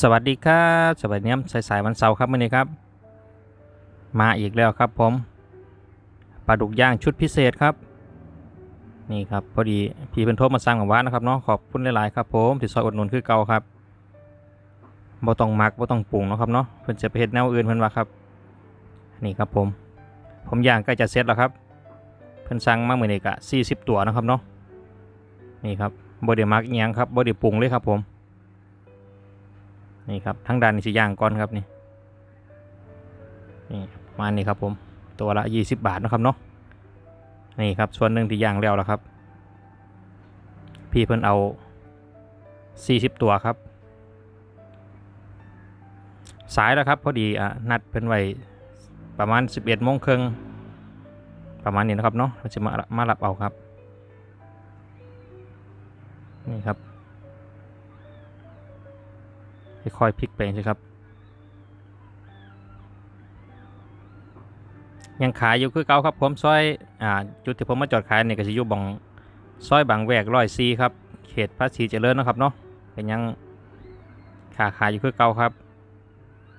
สวัสดีครับสวัสดีครับสายๆวันเสาร์ครับวันนี้ครับ มาอีกแล้วครับผมปลาดุกย่างชุดพิเศษครับ นี่ครับพอดีพี่เพิ่นโทรมาสั่งของว่านะครับเนาะขอบคุณหลายๆครับผมที่ซอยอดหนุนคือเก่าครับบ่ต้องมักบ่ต้องปรุงเนาะครับเนาะเพิ่นจะไปเฮ็ดแนวอื่นเพิ่นว่าครับ นี่ครับผม ผมย่างใกล้จะเสร็จแล้วครับ เพิ่นสั่งมาเหมือนี้ก็40 ตัวนะครับเนาะนี่ครับบ่ได้มักอีหยังครับบ่ได้ปรุงเลยครับผม นี่ครับทั้งด้านนี่สิย่างก่อนครับนี่นี่มานี้ครับผมตัวละ 20 บาทนะครับเนาะนี่ครับส่วนหนึ่งที่ย่างแล้วแล้วครับ พี่เพิ่นเอา 40 ตัวครับ สายแล้วครับพอดีอะนัดเพิ่นไว้ประมาณ 11โมงครึ่งประมาณนี้นะครับเนาะเราจะมามารับเอาครับนี่ครับ ค่อยๆพลิกไปใช่ครับ ยังขายอยู่คือเก่าครับผมซอยอ่าจุดที่ผมมาจอดขายเนี่ยก็จะอยู่บังซอยบางแวกร้อยซีครับเขตภาษีเจริญนะครับเนาะเป็นยังขาขายอยู่คือเก่าครับ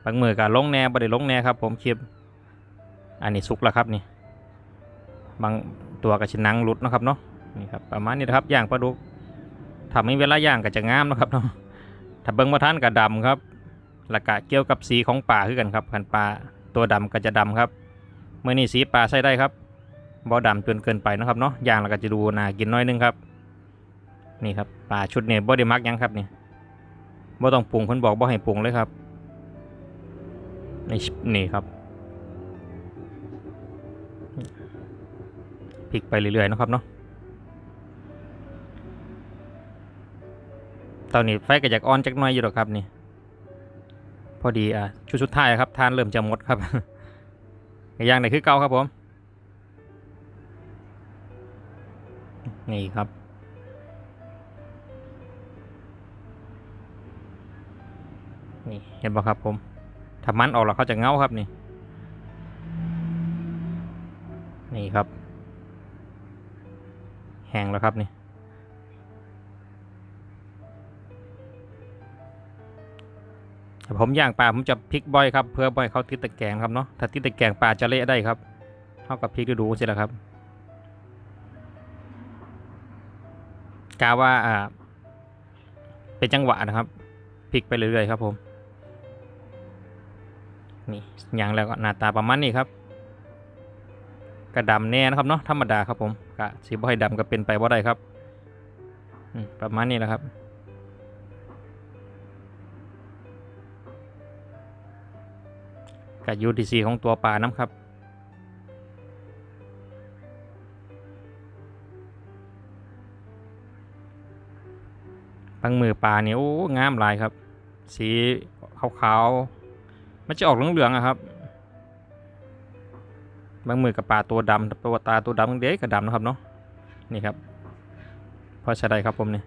บางมือก็ลงแน่บ่ได้ลงแน่ครับ ผมคลิปอันนี้สุกแล้วครับนี่บางตัวก็ชินังหลุดนะครับเนาะนี่ครับประมาณนี้นะครับย่างปลาดุกทำให้เวลาย่างก็จะงามนะครับเนาะ ถ้าเบิ้งมาท่านกับดำครับแล้วก็เกี่ยวกับสีของป่าคือกันครับขันปลาตัวดำก็จะดำครับเมื่อนี้สีปลาใช้ได้ครับบ่ดำจนเกินไปนะครับเนาะย่างแล้วก็จะดูน่ากินน้อยนึงครับ นี่ครับปลาชุดเนี้บ่ได้มักยังครับเนี่ยบ่ต้องปรุงเพิ่นบอกบ่ให้ปรุงเลยครับนี่นี่ครับพลิกไปเรื่อยๆนะครับเนาะ ตอนนี้ไฟก็อยากออนจักหน้อยอยู่หรอกครับนี่ พอดีอะชุดสุดท้ายครับทานเริ่มจะหมดครับอย่างไหนคือเก่าครับผม นี่ครับนี่เห็นป่ะครับผมถ้ามันออกแล้วเขาจะเงาครับนี่ นี่ครับ แห้งแล้วครับนี่ ผมย่างปลาผมจะพลิกบ่อยครับเพื่อบ่อยเขาติดตะแกรงครับเนาะถ้าติดตะแกรงปลาจะเละได้ครับเท่ากับพลิกดูดูสิละครับกาว่าอ่าเป็นจังหวะนะครับพลิกไปเรื่อยๆครับผมนี่อย่างแล้วก็หน้าตาประมาณนี้ครับกระดำแน่นะครับเนาะธรรมดาครับผมกะสีบ่ให้ดำก็เป็นไปบ่ได้ครับประมาณนี้แหละครับ กับ UTC ของตัวปลาน้ำครับบางมือปลาเนี่ยโอ้งามลายครับ สีขาวๆมันจะออกเหลืองๆอะครับบางมือกับปลาตัวดำตัวตาตัวดำเด็กกับดำนะครับเนาะนี่ครับพอใช้ได้ครับผมเนี่ย